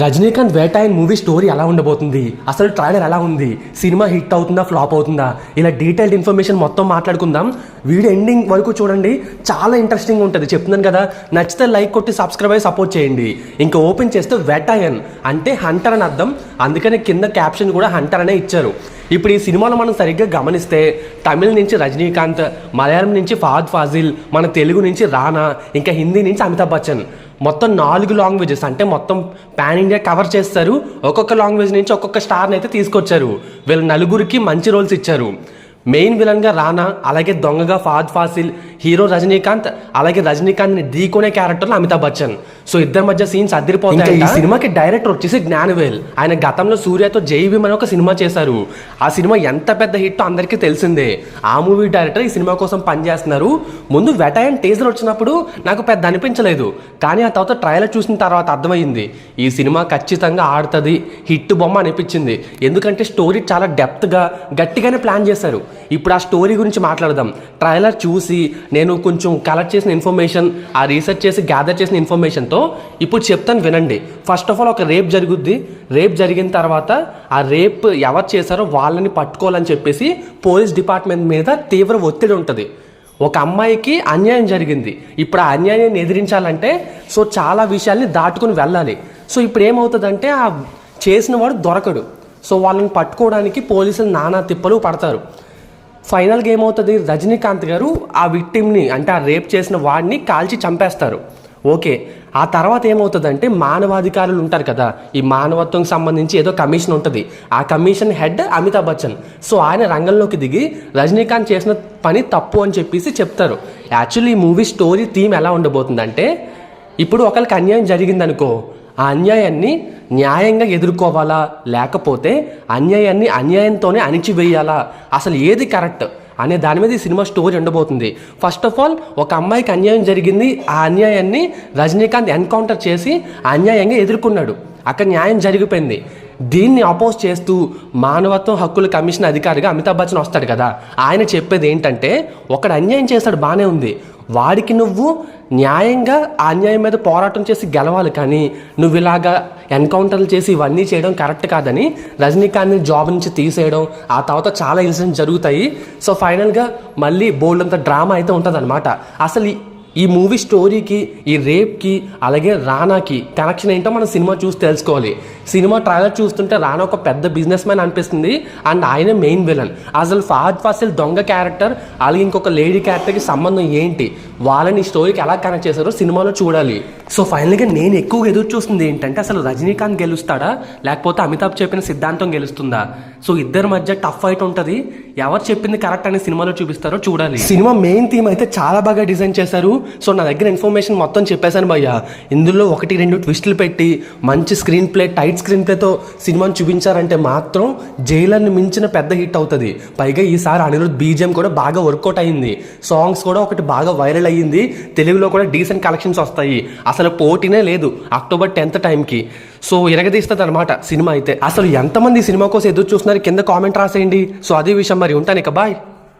Rajinikanth వేటాయన్ movie story ఎలా ఉండబోతుంది? అసలు ట్రైలర్ ఎలా ఉంది? సినిమా హిట్ అవుతుందా ఫ్లాప్ అవుతుందా? ఇలా డీటెయిల్డ్ ఇన్ఫర్మేషన్ మొత్తం మాట్లాడుకుందాం. వీడియో ఎండింగ్ వరకు చూడండి. చాలా ఇంట్రెస్టింగ్ ఉంటుంది. చెప్తున్నాను కదా నచ్చితే లైక్ కొట్టి సబ్స్క్రైబ్ అయ్యి సపోర్ట్ చేయండి. ఇంకా ఓపెన్ చేస్తే వేటాయన్ అంటే హంటర్ అని అర్థం. అందుకనే కింద క్యాప్షన్ కూడా హంటర్ అనే ఇచ్చారు. ఇప్పుడు ఈ సినిమాలో మనం సరిగ్గా గమనిస్తే తమిళ నుంచి రజనీకాంత్ మలయాళం నుంచి ఫహద్ ఫాజిల్ మన తెలుగు నుంచి రానా ఇంకా హిందీ నుంచి అమితాబ్ బచ్చన్. మొత్తం నాలుగు లాంగ్వేజెస్ అంటే మొత్తం పాన్ ఇండియా కవర్ చేస్తారు. ఒక్కొక్క లాంగ్వేజ్ నుంచి ఒక్కొక్క స్టార్ని అయితే తీసుకొచ్చారు. వీళ్ళు నలుగురికి మంచి రోల్స్ ఇచ్చారు. మెయిన్ విలన్గా రానా అలాగే దొంగగా ఫాద్ ఫాసిల్ హీరో రజనీకాంత్ అలాగే రజనీకాంత్ని ఢీకొనే క్యారెక్టర్లో అమితాబ్ బచ్చన్. సో ఇద్దరి మధ్య సీన్స్ అదిరిపోతాయి ఈ సినిమాకి డైరెక్టర్ వచ్చేసి జ్ఞానవేల్. ఆయన గతంలో సూర్యతో జై భీమ్ అని ఒక సినిమా చేశారు. ఆ సినిమా ఎంత పెద్ద హిట్ అందరికీ తెలిసిందే. ఆ మూవీ డైరెక్టర్ ఈ సినిమా కోసం పనిచేస్తున్నారు. ముందు వెటాయన్ టేజర్ వచ్చినప్పుడు నాకు పెద్ద అనిపించలేదు. కానీ ఆ తర్వాత ట్రైలర్ చూసిన తర్వాత అర్థమైంది ఈ సినిమా ఖచ్చితంగా ఆడుతుంది హిట్ బొమ్మ అనిపించింది. ఎందుకంటే స్టోరీ చాలా డెప్త్గా గట్టిగానే ప్లాన్ చేశారు. ఇప్పుడు ఆ స్టోరీ గురించి మాట్లాడదాం. ట్రైలర్ చూసి నేను కొంచెం కలెక్ట్ చేసిన ఇన్ఫర్మేషన్ ఆ రీసెర్చ్ చేసి గ్యాదర్ చేసిన ఇన్ఫర్మేషన్తో ఇప్పుడు చెప్తాను వినండి. ఫస్ట్ ఆఫ్ ఆల్ ఒక రేప్ జరుగుద్ది. రేప్ జరిగిన తర్వాత ఆ రేప్ ఎవరు చేశారో వాళ్ళని పట్టుకోవాలని చెప్పేసి పోలీస్ డిపార్ట్మెంట్ మీద తీవ్ర ఒత్తిడి ఉంటుంది. ఒక అమ్మాయికి అన్యాయం జరిగింది. ఇప్పుడు ఆ అన్యాయాన్ని ఎదిరించాలంటే సో చాలా విషయాల్ని దాటుకుని వెళ్ళాలి. సో ఇప్పుడు ఏమవుతుందంటే ఆ చేసిన వాడు దొరకడు. సో వాళ్ళని పట్టుకోవడానికి పోలీసులు నానా తిప్పలు పడతారు. ఫైనల్ గేమ్ అవుతుంది రజనీకాంత్ గారు ఆ విక్టిమ్ని అంటే ఆ రేప్ చేసిన వాడిని కాల్చి చంపేస్తారు. ఓకే ఆ తర్వాత ఏమవుతుందంటే మానవాధికారులు ఉంటారు కదా ఈ మానవత్వం సంబంధించి ఏదో కమిషన్ ఉంటుంది. ఆ commission head Amitabh Bachchan. So ఆయన రంగంలోకి దిగి రజనీకాంత్ చేసిన పని తప్పు అని చెప్పేసి చెప్తారు. యాక్చువల్లీ ఈ మూవీ స్టోరీ థీమ్ ఎలా ఉండబోతుందంటే ఇప్పుడు ఒకరికి అన్యాయం జరిగిందనుకో ఆ అన్యాయాన్ని న్యాయంగా ఎదుర్కోవాలా? లేకపోతే అన్యాయాన్ని అన్యాయంతోనే అణిచివేయాలా? అసలు ఏది కరెక్ట్? అనే దాని మీద ఈ సినిమా స్టోరీ ఉండబోతుంది. ఫస్ట్ ఆఫ్ ఆల్ ఒక అమ్మాయికి అన్యాయం జరిగింది. ఆ అన్యాయాన్ని రజనీకాంత్ ఎన్కౌంటర్ చేసి అన్యాయంగా ఎదుర్కొన్నాడు. అక్కడ న్యాయం జరిగిపోయింది. దీన్ని అపోజ్ చేస్తూ మానవత్వం హక్కుల కమిషన్ అధికారిగా అమితాబ్ బచ్చన్ వస్తాడు కదా. ఆయన చెప్పేది ఏంటంటే ఒకడు అన్యాయం చేస్తాడు బాగానే ఉంది. వాడికి నువ్వు న్యాయంగా ఆ అన్యాయం మీద పోరాటం చేసి గెలవాలి కానీ నువ్వు ఇలాగా ఎన్కౌంటర్లు చేసి ఇవన్నీ చేయడం కరెక్ట్ కాదని రజనీకాంత్ని జాబ్ నుంచి తీసేయడం ఆ తర్వాత చాలా ఇన్సిడెంట్స్ జరుగుతాయి. సో ఫైనల్గా మళ్ళీ బోల్డ్ అంత డ్రామా అయితే ఉంటుంది అసలు ఈ- మూవీ స్టోరీకి ఈ రేప్కి అలాగే రానాకి కనెక్షన్ ఏంటో మనం సినిమా చూసి తెలుసుకోవాలి. సినిమా ట్రైలర్ చూస్తుంటే రానా ఒక పెద్ద బిజినెస్ మ్యాన్ అనిపిస్తుంది. అండ్ ఆయనే మెయిన్ విలన్ అసలు ఫహద్ ఫాసిల్ దొంగ క్యారెక్టర్ అలాగే ఇంకొక లేడీ క్యారెక్టర్కి సంబంధం ఏంటి? వాళ్ళని ఈ స్టోరీకి ఎలా కనెక్ట్ చేశారో సినిమాలో చూడాలి. సో ఫైనల్గా నేను ఎక్కువగా ఎదురు చూస్తుంది ఏంటంటే అసలు రజనీకాంత్ గెలుస్తాడా? లేకపోతే అమితాబ్ చెప్పిన సిద్ధాంతం గెలుస్తుందా? సో ఇద్దరి మధ్య టఫ్ ఫైట్ ఉంటుంది. ఎవరు చెప్పింది కరెక్ట్ అనే సినిమాలో చూపిస్తారో చూడాలి. సినిమా మెయిన్ థీమ్ అయితే చాలా బాగా డిజైన్ చేశారు. సో నా దగ్గర ఇన్ఫర్మేషన్ మొత్తం చెప్పేశాను భయ్య. ఇందులో ఒకటి రెండు ట్విస్టులు పెట్టి మంచి స్క్రీన్ ప్లే టైట్ స్క్రీన్ ప్లేతో సినిమాను చూపించారంటే మాత్రం జైలర్ని మించిన పెద్ద హిట్ అవుతుంది. పైగా ఈసారి అనిరుద్ బీజిఎం కూడా బాగా వర్కౌట్ అయింది. సాంగ్స్ కూడా ఒకటి బాగా వైరల్ అయ్యింది. తెలుగులో కూడా డీసెంట్ కలెక్షన్స్ వస్తాయి. అసలు పోటీనే లేదు. అక్టోబర్ టెన్త్ టైంకి సో ఇరగదీస్తుంది అనమాట సినిమా అయితే. అసలు ఎంతమంది సినిమా కోసం ఎదురు చూస్తున్నారు? కింద కామెంట్ రాసేయండి. సో అదే విషయం మరి ఉంటాను ఇక. బాయ్.